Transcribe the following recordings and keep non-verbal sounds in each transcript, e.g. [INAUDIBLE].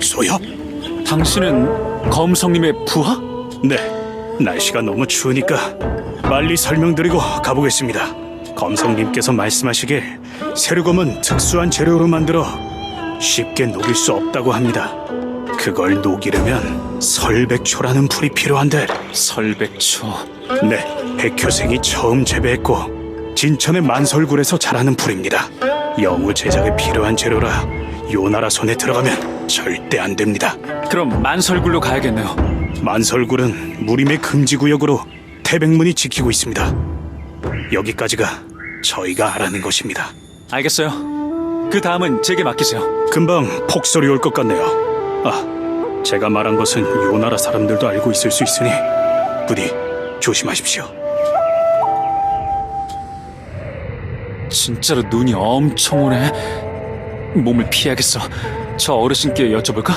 소엽? 당신은 검성님의 부하? 네. 날씨가 너무 추우니까 빨리 설명드리고 가보겠습니다. 검성님께서 말씀하시길 세류검은 특수한 재료로 만들어 쉽게 녹일 수 없다고 합니다. 그걸 녹이려면 설백초라는 풀이 필요한데 설백초. 네, 백효생이 처음 재배했고 진천의 만설굴에서 자라는 풀입니다. 영우 제작에 필요한 재료라 요나라 손에 들어가면 절대 안 됩니다. 그럼 만설굴로 가야겠네요. 만설굴은 무림의 금지 구역으로 태백문이 지키고 있습니다. 여기까지가 저희가 알아낸 것입니다. 알겠어요. 그 다음은 제게 맡기세요. 금방 폭설이 올 것 같네요. 아, 제가 말한 것은 요나라 사람들도 알고 있을 수 있으니 부디 조심하십시오. 진짜로 눈이 엄청 오네. 몸을 피해야겠어. 저 어르신께 여쭤볼까?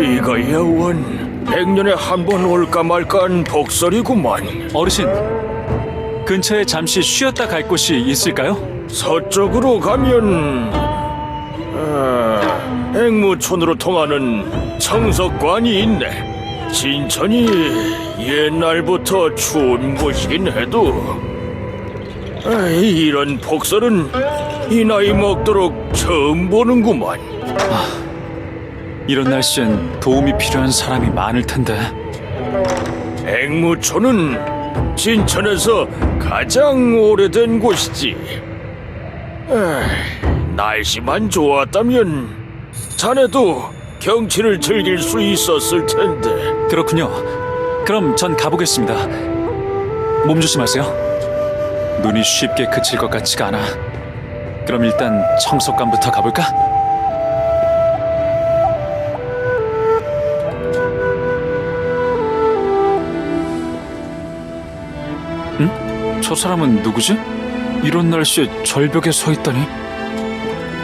이거야 원 백년에 한 번 올까 말까한 복설이구만 어르신, 근처에 잠시 쉬었다 갈 곳이 있을까요? 서쪽으로 가면 아, 앵무촌으로 통하는 청석관이 있네 진천이 옛날부터 추운 곳이긴 해도 아, 이런 복설은 이 나이 먹도록 처음 보는구만 이런 날씨엔 도움이 필요한 사람이 많을 텐데. 앵무초는 진천에서 가장 오래된 곳이지. 에이, 날씨만 좋았다면 자네도 경치를 즐길 수 있었을 텐데. 그렇군요. 그럼 전 가보겠습니다. 몸 조심하세요. 눈이 쉽게 그칠 것 같지가 않아. 그럼 일단 청석관부터 가볼까? 응? 저 사람은 누구지? 이런 날씨에 절벽에 서 있다니?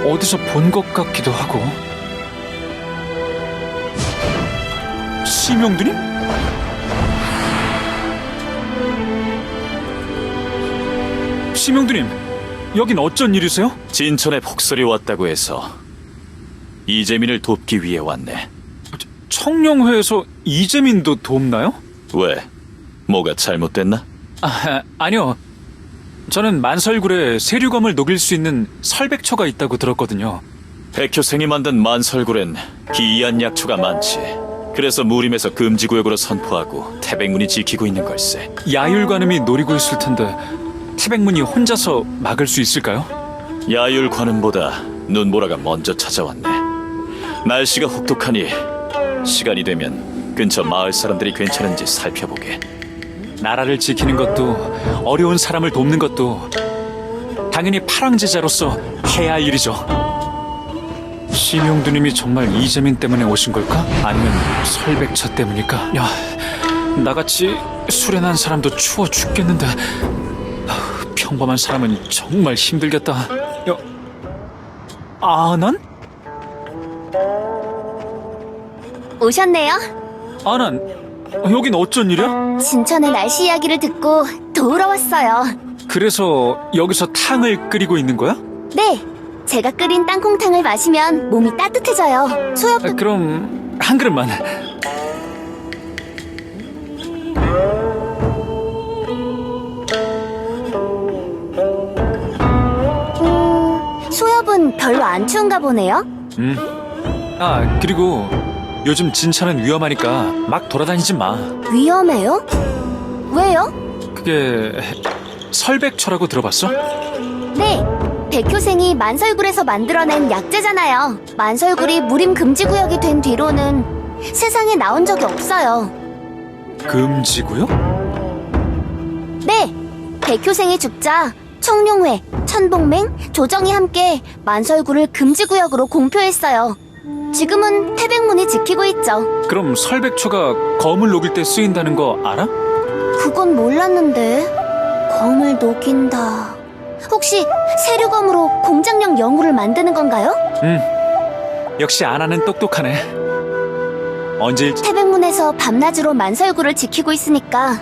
어디서 본 것 같기도 하고. 심영두님? 심영두님, 여긴 어쩐 일이세요? 진천에 폭설이 왔다고 해서 이재민을 돕기 위해 왔네. 청룡회에서 이재민도 돕나요? 왜? 뭐가 잘못됐나? 아, 아니요. 저는 만설굴에 세류검을 녹일 수 있는 설백초가 있다고 들었거든요. 백효생이 만든 만설굴엔 기이한 약초가 많지. 그래서 무림에서 금지구역으로 선포하고 태백문이 지키고 있는 걸세. 야율관음이 노리고 있을 텐데 태백문이 혼자서 막을 수 있을까요? 야율 관음보다 눈보라가 먼저 찾아왔네. 날씨가 혹독하니 시간이 되면 근처 마을 사람들이 괜찮은지 살펴보게. 나라를 지키는 것도 어려운 사람을 돕는 것도 당연히 파랑제자로서 해야 할 일이죠. 심용두님이 정말 이재민 때문에 오신 걸까? 아니면 설백처 때문일까? 야, 나같이 수련한 사람도 추워 죽겠는데 아휴, 평범한 사람은 정말 힘들겠다. 야, 아난? 오셨네요. 아난, 여긴 어쩐 일이야? 진천의 날씨 이야기를 듣고 도우러 왔어요. 그래서 여기서 탕을 끓이고 있는 거야? 네, 제가 끓인 땅콩탕을 마시면 몸이 따뜻해져요. 소엽, 아, 그럼 한 그릇만. 음, 소엽은 별로 안 추운가 보네요. 음. 아 그리고 요즘 진천은 위험하니까 막 돌아다니지 마. 위험해요? 왜요? 그게 설백초라고 들어봤어? 네, 백효생이 만설굴에서 만들어낸 약재잖아요. 만설굴이 무림 금지 구역이 된 뒤로는 세상에 나온 적이 없어요. 금지구요? 네, 백효생이 죽자 청룡회, 천복맹, 조정이 함께 만설굴을 금지 구역으로 공표했어요. 지금은 태백문이 지키고 있죠. 그럼 설백초가 검을 녹일 때 쓰인다는 거 알아? 그건 몰랐는데 검을 녹인다. 혹시 세류검으로 공장용 영우를 만드는 건가요? 응. 역시 아나는 똑똑하네. 언제 일지 태백문에서 밤낮으로 만설구를 지키고 있으니까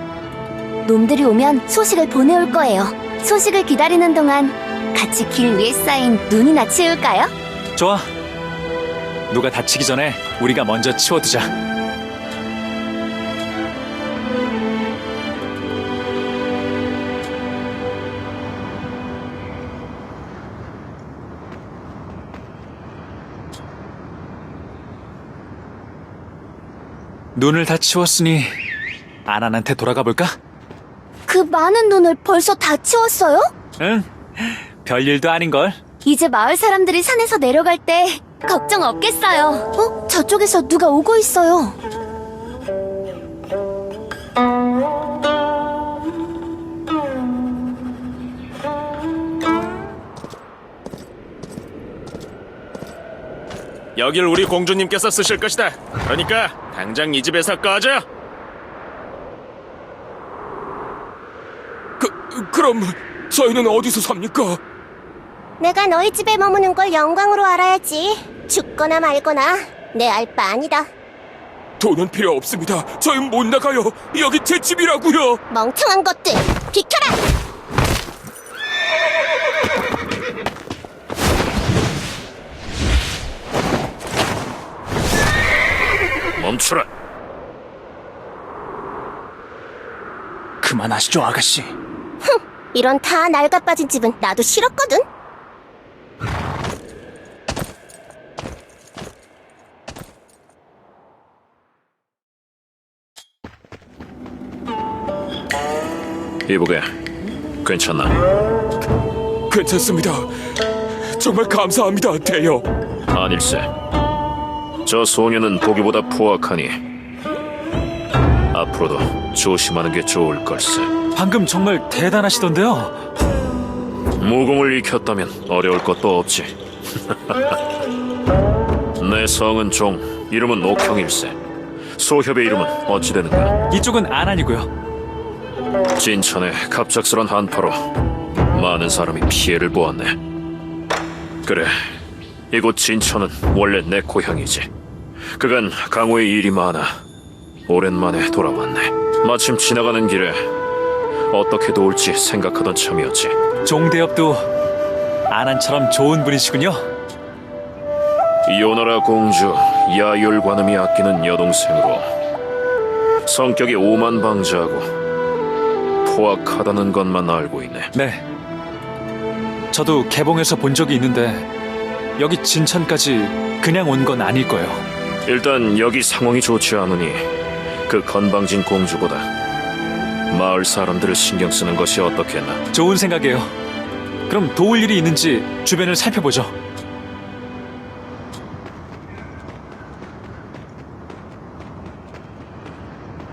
놈들이 오면 소식을 보내올 거예요. 소식을 기다리는 동안 같이 길 위에 쌓인 눈이나 치울까요? 좋아. 누가 다치기 전에 우리가 먼저 치워두자. 눈을 다 치웠으니 아난한테 돌아가 볼까? 그 많은 눈을 벌써 다 치웠어요? 응. 별일도 아닌걸. 이제 마을 사람들이 산에서 내려갈 때 걱정 없겠어요. 어? 저쪽에서 누가 오고 있어요. 여길 우리 공주님께서 쓰실 것이다. 그러니까 당장 이 집에서 꺼져. 그 그럼 저희는 어디서 삽니까? 내가 너희 집에 머무는 걸 영광으로 알아야지. 죽거나 말거나 내 알 바 아니다. 돈은 필요 없습니다. 저희 못 나가요. 여기 제 집이라고요. 멍청한 것들 비켜라. 멈추라. 그만하시죠, 아가씨. 이런 다 낡아 빠진 집은 나도 싫었거든. 이보게, 괜찮나? 괜찮습니다. 정말 감사합니다, 대여. 아닐세. 저 소녀는 보기보다 포악하니 앞으로도 조심하는 게 좋을 걸세. 방금 정말 대단하시던데요. 무공을 익혔다면 어려울 것도 없지. [LAUGHS] 내 성은 종, 이름은 옥형일세. 소협의 이름은 어찌 되는가? 이쪽은 아난이고요. 진천의 갑작스런 한파로 많은 사람이 피해를 보았네. 그래, 이곳 진천은 원래 내 고향이지. 그간 강호의 일이 많아 오랜만에 돌아왔네. 마침 지나가는 길에 어떻게 도울지 생각하던 참이었지. 종대엽도 아난처럼 좋은 분이시군요. 요나라 공주 야율관음이 아끼는 여동생으로 성격이 오만방자하고 포악하다는 것만 알고 있네. 네. 저도 개봉해서 본 적이 있는데 여기 진천까지 그냥 온 건 아닐 거예요. 일단 여기 상황이 좋지 않으니 그 건방진 공주보다 마을 사람들을 신경 쓰는 것이 어떻겠나. 좋은 생각이에요. 그럼 도울 일이 있는지 주변을 살펴보죠.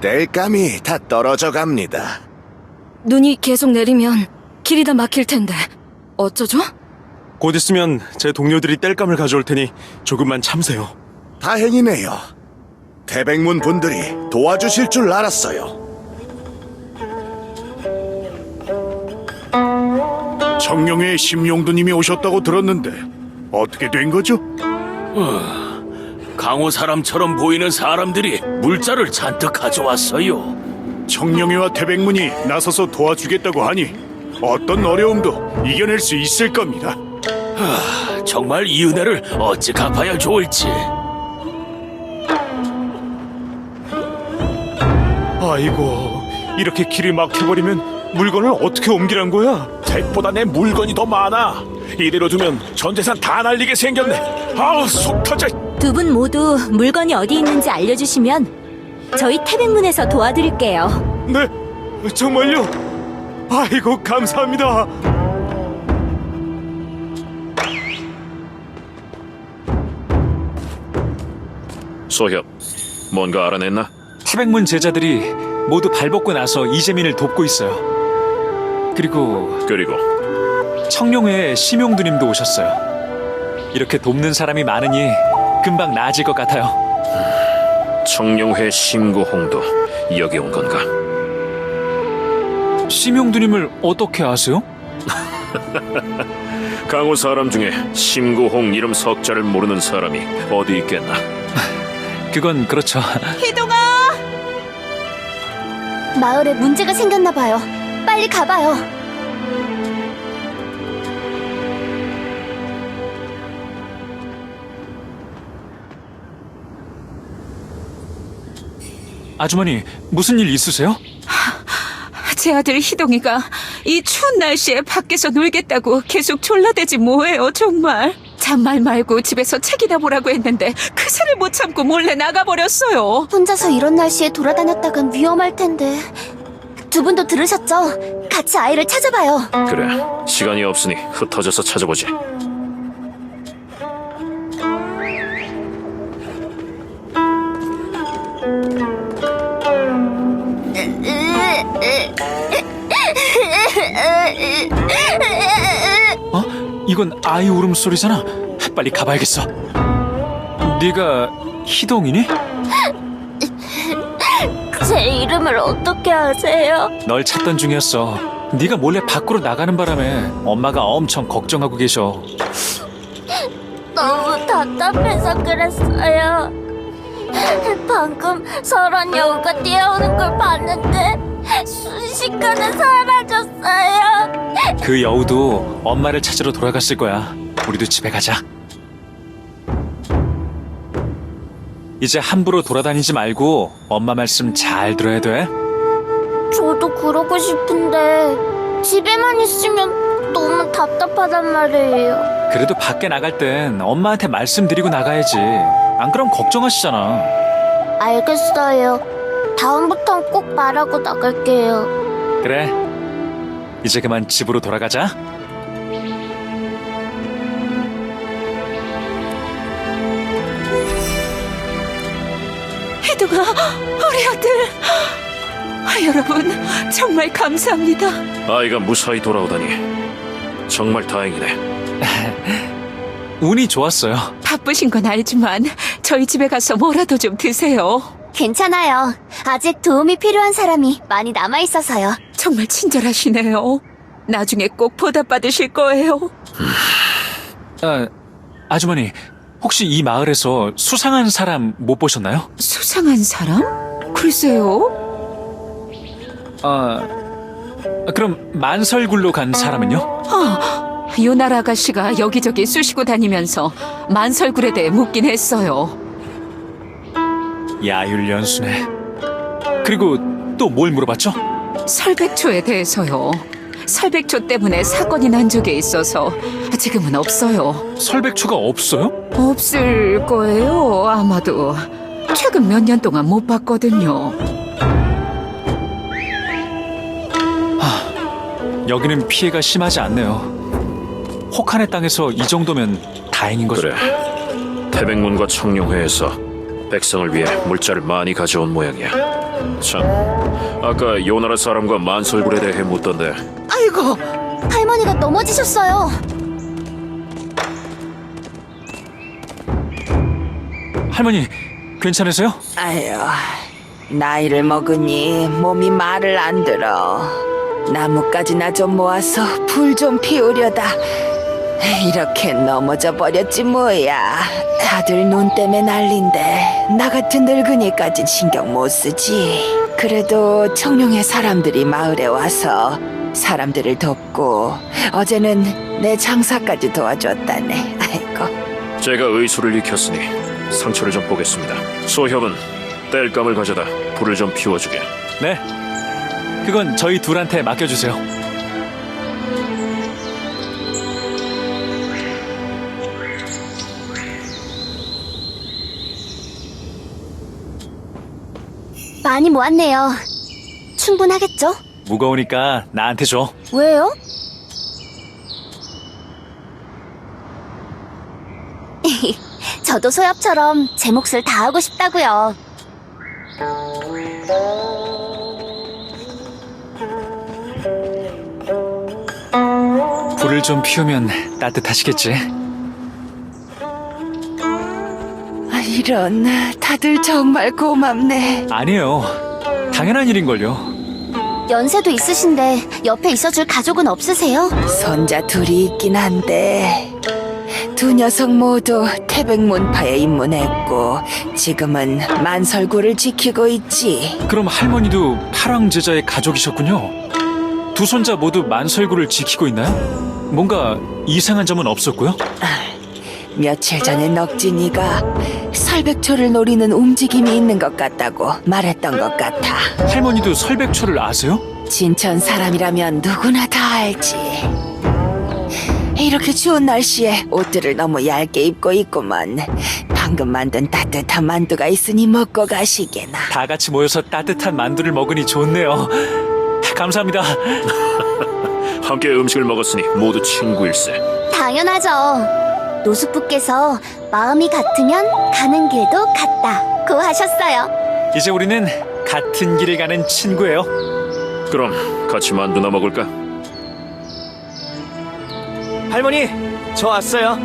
땔감이 다 떨어져 갑니다. 눈이 계속 내리면 길이 다 막힐 텐데 어쩌죠? 곧 있으면 제 동료들이 땔감을 가져올 테니 조금만 참으세요. 다행이네요. 태백문 분들이 도와주실 줄 알았어요. 청룡회 심용두님이 오셨다고 들었는데 어떻게 된 거죠? 강호 사람처럼 보이는 사람들이 물자를 잔뜩 가져왔어요. 청룡회와 태백문이 나서서 도와주겠다고 하니 어떤 어려움도 이겨낼 수 있을 겁니다. 정말 이 은혜를 어찌 갚아야 좋을지. 아이고, 이렇게 길이 막혀버리면 물건을 어떻게 옮기란 거야? 댁보다 내 물건이 더 많아. 이대로 두면 전 재산 다 날리게 생겼네. 아우 속 터져. 두 분 모두 물건이 어디 있는지 알려주시면 저희 태백문에서 도와드릴게요. 네, 정말요? 아이고, 감사합니다. 소협, 뭔가 알아냈나? 태백문 제자들이 모두 발벗고 나서 이재민을 돕고 있어요. 그리고 그리고 청룡회에 심용두님도 오셨어요. 이렇게 돕는 사람이 많으니 금방 나아질 것 같아요. 청룡회 심구홍도 여기 온 건가? 심용두님을 어떻게 아세요? [LAUGHS] 강호 사람 중에 심구홍 이름 석자를 모르는 사람이 어디 있겠나? [LAUGHS] 그건 그렇죠. 희동아! 마을에 문제가 생겼나 봐요. 빨리 가봐요. 아주머니, 무슨 일 있으세요? 제 아들 희동이가 이 추운 날씨에 밖에서 놀겠다고 계속 졸라대지 뭐예요 정말 잔말 말고 집에서 책이나 보라고 했는데 그 새를 못 참고 몰래 나가버렸어요 혼자서 이런 날씨에 돌아다녔다간 위험할 텐데. 두 분도 들으셨죠? 같이 아이를 찾아봐요. 그래, 시간이 없으니 흩어져서 찾아보지. [LAUGHS] 어? 이건 아이 울음소리잖아. 빨리 가봐야겠어. 네가 희동이니? [GASPS] 제 이름을 어떻게 아세요? 널 찾던 중이었어. 네가 몰래 밖으로 나가는 바람에 엄마가 엄청 걱정하고 계셔. [GASPS] 너무 답답해서 그랬어요. [GASPS] 방금 설원 여우가 뛰어오는 걸 봤는데 순식간에 사라졌어요. 그 여우도 엄마를 찾으러 돌아갔을 거야. 우리도 집에 가자. 이제 함부로 돌아다니지 말고 엄마 말씀 잘 들어야 돼. 저도 그러고 싶은데 집에만 있으면 너무 답답하단 말이에요. 그래도 밖에 나갈 땐 엄마한테 말씀드리고 나가야지. 안 그럼 걱정하시잖아. 알겠어요. 다음부턴 꼭 말하고 나갈게요. 그래. 이제 그만 집으로 돌아가자. 희동아 우리 아들 아, 여러분 정말 감사합니다 아이가 무사히 돌아오다니 정말 다행이네. [LAUGHS] 운이 좋았어요. 바쁘신 건 알지만 저희 집에 가서 뭐라도 좀 드세요 괜찮아요. 아직 도움이 필요한 사람이 많이 남아있어서요. 정말 친절하시네요 나중에 꼭 보답받으실 거예요 아, 아주머니, 혹시 이 마을에서 수상한 사람 못 보셨나요? 수상한 사람? 글쎄요 아, 그럼 만설굴로 간 사람은요? 아, 요날 아가씨가 여기저기 쑤시고 다니면서 만설굴에 대해 묻긴 했어요. 야율연수네. 그리고 또 뭘 물어봤죠? 설백초에 대해서요. 설백초 때문에 사건이 난 적이 있어서 지금은 없어요. 설백초가 없어요? 없을 거예요, 아마도. 최근 몇 년 동안 못 봤거든요. 여기는 피해가 심하지 않네요. 혹한의 땅에서 이 정도면 다행인 거죠. 그래. 태백문과 청룡회에서 백성을 위해 물자를 많이 가져온 모양이야. 참, 아까 요나라 사람과 만설굴에 대해 묻던데 아이고, 할머니가 넘어지셨어요. 할머니, 괜찮으세요? 아유, 나이를 먹으니 몸이 말을 안 들어. 나뭇가지나 좀 모아서 불 좀 피우려다. 이렇게 넘어져 버렸지 뭐야. 다들 눈 때문에 난린데 나 같은 늙은이까진 신경 못 쓰지. 그래도 청룡의 사람들이 마을에 와서 사람들을 돕고 어제는 내 장사까지 도와줬다네. 아이고. 제가 의술을 익혔으니 상처를 좀 보겠습니다. 소협은 땔감을 가져다 불을 좀 피워주게. 네. 그건 저희 둘한테 맡겨주세요. 많이 모았네요. 충분하겠죠? 무거우니까 나한테 줘. 왜요? [LAUGHS] 저도 소엽처럼 제 몫을 다 하고 싶다고요. 불을 좀 피우면 따뜻하시겠지? 이런 다들 정말 고맙네. 아니에요. 당연한 일인걸요. 연세도 있으신데 옆에 있어줄 가족은 없으세요? 손자 둘이 있긴 한데 두 녀석 모두 태백문파에 입문했고 지금은 만설구를 지키고 있지. 그럼 할머니도 파랑 제자의 가족이셨군요. 두 손자 모두 만설구를 지키고 있나요? 뭔가 이상한 점은 없었고요. 며칠 전에 넉진이가 설백초를 노리는 움직임이 있는 것 같다고 말했던 것 같아. 할머니도 설백초를 아세요? 진천 사람이라면 누구나 다 알지. 이렇게 추운 날씨에 옷들을 너무 얇게 입고 있구만. 방금 만든 따뜻한 만두가 있으니 먹고 가시게나. 다 같이 모여서 따뜻한 만두를 먹으니 좋네요. 감사합니다. [LAUGHS] 함께 음식을 먹었으니 모두 친구일세. 당연하죠. 노숙부께서 마음이 같으면 가는 길도 같다 고 하셨어요. 이제 우리는 같은 길을 가는 친구예요. 그럼 같이 만두나 먹을까? 할머니, 저 왔어요.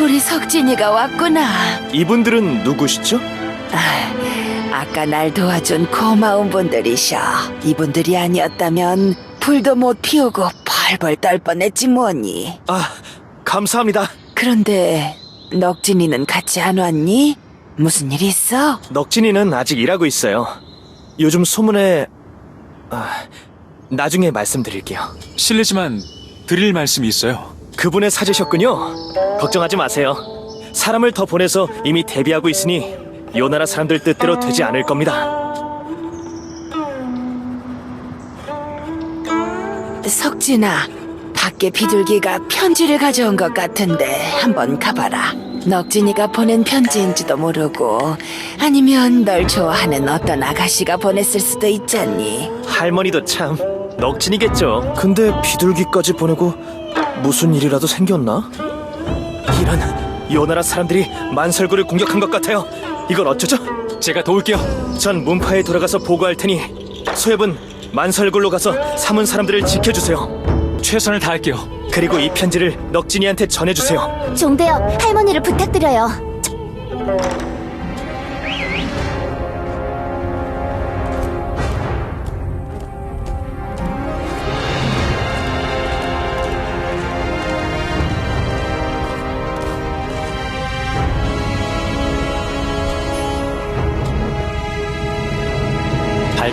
우리 석진이가 왔구나. 이분들은 누구시죠? 아, 아까 날 도와준 고마운 분들이셔. 이분들이 아니었다면 불도 못 피우고 벌벌 떨 뻔했지 뭐니. 아, 감사합니다. 그런데 넉진이는 같이 안 왔니? 무슨 일 있어? 넉진이는 아직 일하고 있어요. 요즘 소문에 아, 나중에 말씀드릴게요. 실례지만 드릴 말씀이 있어요. 그분의 사제셨군요. 걱정하지 마세요. 사람을 더 보내서 이미 대비하고 있으니 요 나라 사람들 뜻대로 되지 않을 겁니다. 석진아, 밖에 비둘기가 편지를 가져온 것 같은데 한번 가봐라. 넉진이가 보낸 편지인지도 모르고 아니면 널 좋아하는 어떤 아가씨가 보냈을 수도 있잖니. 할머니도 참 넉진이겠죠. 근데 비둘기까지 보내고 무슨 일이라도 생겼나? 이런 요 나라 사람들이 만설구를 공격한 것 같아요. 이건 어쩌죠? 제가 도울게요. 전 문파에 돌아가서 보고할 테니 소엽은 만설굴로 가서 삼은 사람들을 지켜주세요. 최선을 다할게요. 그리고 이 편지를 넉진이한테 전해주세요. 종대엽 할머니를 부탁드려요.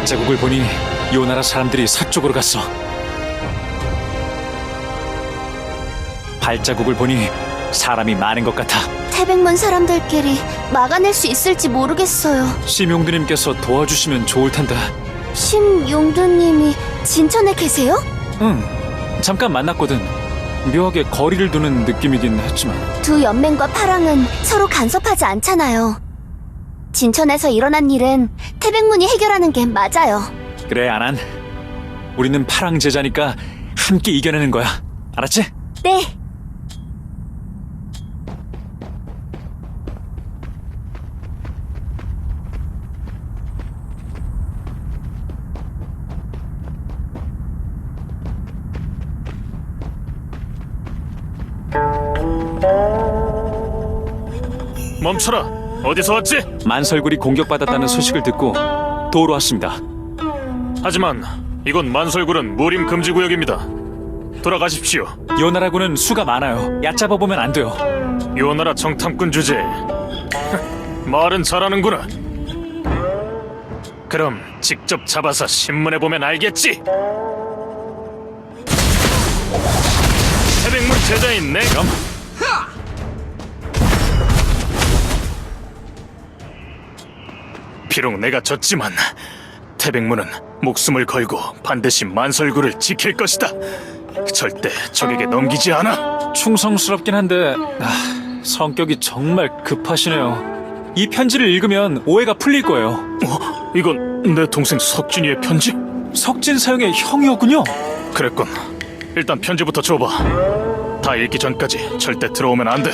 발자국을 보니 요 나라 사람들이 서쪽으로 갔어. 발자국을 보니 사람이 많은 것 같아. 태백문 사람들끼리 막아낼 수 있을지 모르겠어요. 심용두님께서 도와주시면 좋을 텐데. 심용두님이 진천에 계세요? 응, 잠깐 만났거든. 묘하게 거리를 두는 느낌이긴 했지만. 두 연맹과 파랑은 서로 간섭하지 않잖아요. 진천에서 일어난 일은 태백문이 해결하는 게 맞아요. 그래, 안한. 우리는 파랑 제자니까 함께 이겨내는 거야. 알았지? 네. 멈춰라. 어디서 왔지? 만설굴이 공격받았다는 소식을 듣고 도우러 왔습니다. 하지만 이곳 만설굴은 무림 금지 구역입니다. 돌아가십시오. 요나라군은 수가 많아요. 얕잡아 보면 안 돼요. 요 나라 정탐꾼 주제. [LAUGHS] 말은 잘하는구나. 그럼 직접 잡아서 신문에 보면 알겠지. 태백문 제자인 내 그럼 비록 내가 졌지만 태백문은 목숨을 걸고 반드시 만설구를 지킬 것이다. 절대 적에게 넘기지 않아. 충성스럽긴 한데 아, 성격이 정말 급하시네요. 이 편지를 읽으면 오해가 풀릴 거예요. 어? 이건 내 동생 석준이의 편지? 석진 사형의 형이었군요. 그랬군. 일단 편지부터 줘봐. 다 읽기 전까지 절대 들어오면 안 돼.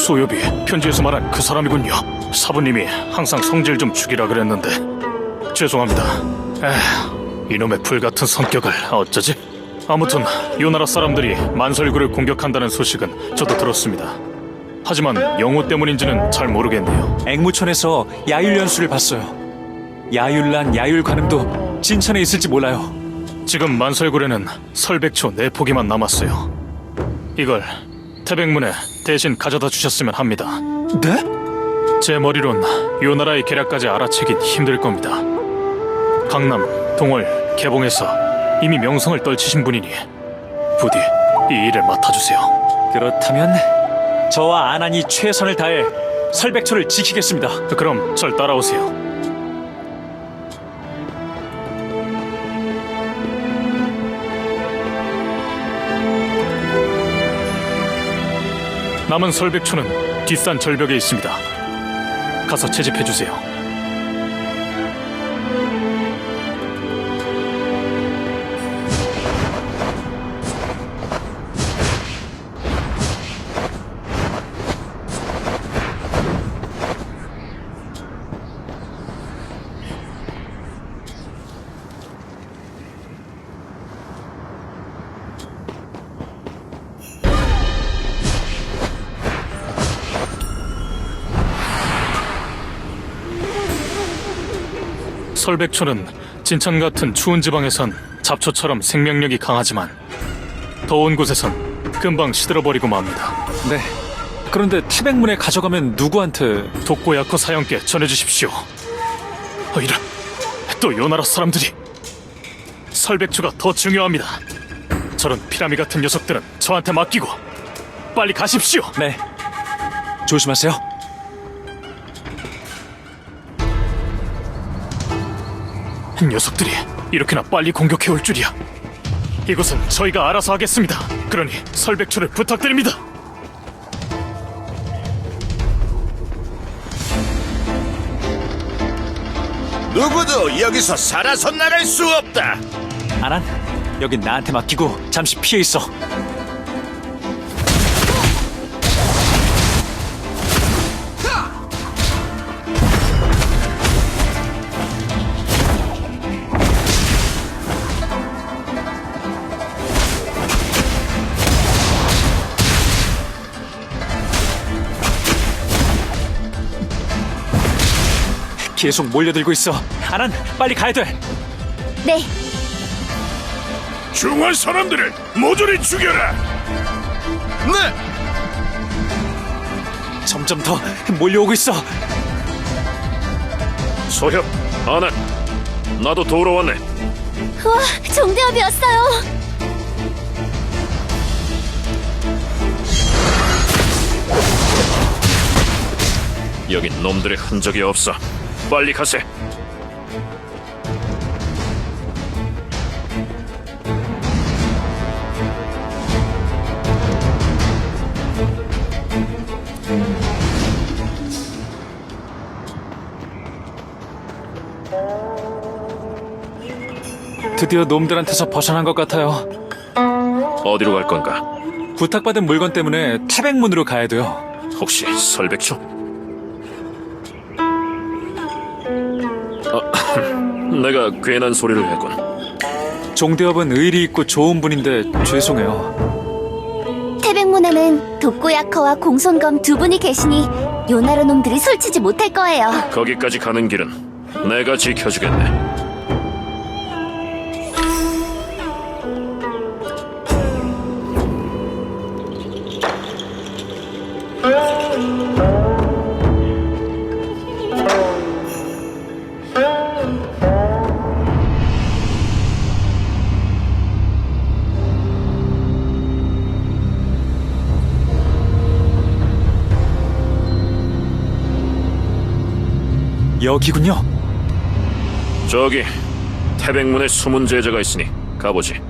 소엽이 편지에서 말한 그 사람이군요. 사부님이 항상 성질 좀 죽이라 그랬는데 죄송합니다. 에휴, 이놈의 불같은 성격을 어쩌지? 아무튼 이 나라 사람들이 만설구를 공격한다는 소식은 저도 들었습니다. 하지만 영호 때문인지는 잘 모르겠네요. 앵무촌에서 야율 연수를 봤어요. 야율란 야율 관음도 진천에 있을지 몰라요. 지금 만설굴에는 설백초 네 포기만 남았어요. 이걸 태백문에 대신 가져다 주셨으면 합니다. 네? 제 머리론 요 나라의 계략까지 알아채긴 힘들 겁니다. 강남, 동월, 개봉에서 이미 명성을 떨치신 분이니 부디 이 일을 맡아주세요. 그렇다면 저와 아난이 최선을 다해 설백초를 지키겠습니다. 그럼 절 따라오세요. 남은 설백초는 뒷산 절벽에 있습니다. 가서 채집해 주세요. 설백초는 진천 같은 추운 지방에선 잡초처럼 생명력이 강하지만 더운 곳에선 금방 시들어버리고 맙니다. 네. 그런데 태백문에 가져가면 누구한테 독고야코 사형께 전해주십시오. 어, 이런 또 요 나라 사람들이 설백초가 더 중요합니다. 저런 피라미 같은 녀석들은 저한테 맡기고 빨리 가십시오. 네. 조심하세요. 녀석들이 이렇게나 빨리 공격해 올 줄이야. 이것은 저희가 알아서 하겠습니다. 그러니 설백초를 부탁드립니다. 누구도 여기서 살아서 나갈 수 없다. 아난, 여긴 나한테 맡기고 잠시 피해 있어. 계속 몰려들고 있어. 아난, 빨리 가야 돼. 네, 중한 사람들을 모조리 죽여라. 네. 점점 더 몰려오고 있어. 소혁, 아난, 나도 도우러 왔네. 우와, 종대업이었어요. 여긴 놈들의 흔적이 없어. 빨리 가세. 드디어 놈들한테서 벗어난 것 같아요. 어디로 갈 건가? 부탁받은 물건 때문에 태백문으로 가야 돼요. 혹시 설백초? 내가 괜한 소리를 했군. 종대업은 의리 있고 좋은 분인데 죄송해요. 태백문에는 독고야커와 공손검 두 분이 계시니 요나라 놈들이 솔치지 못할 거예요. 거기까지 가는 길은 내가 지켜주겠네. 여기군요. 저기 태백문에 숨은 제자가 있으니 가보지.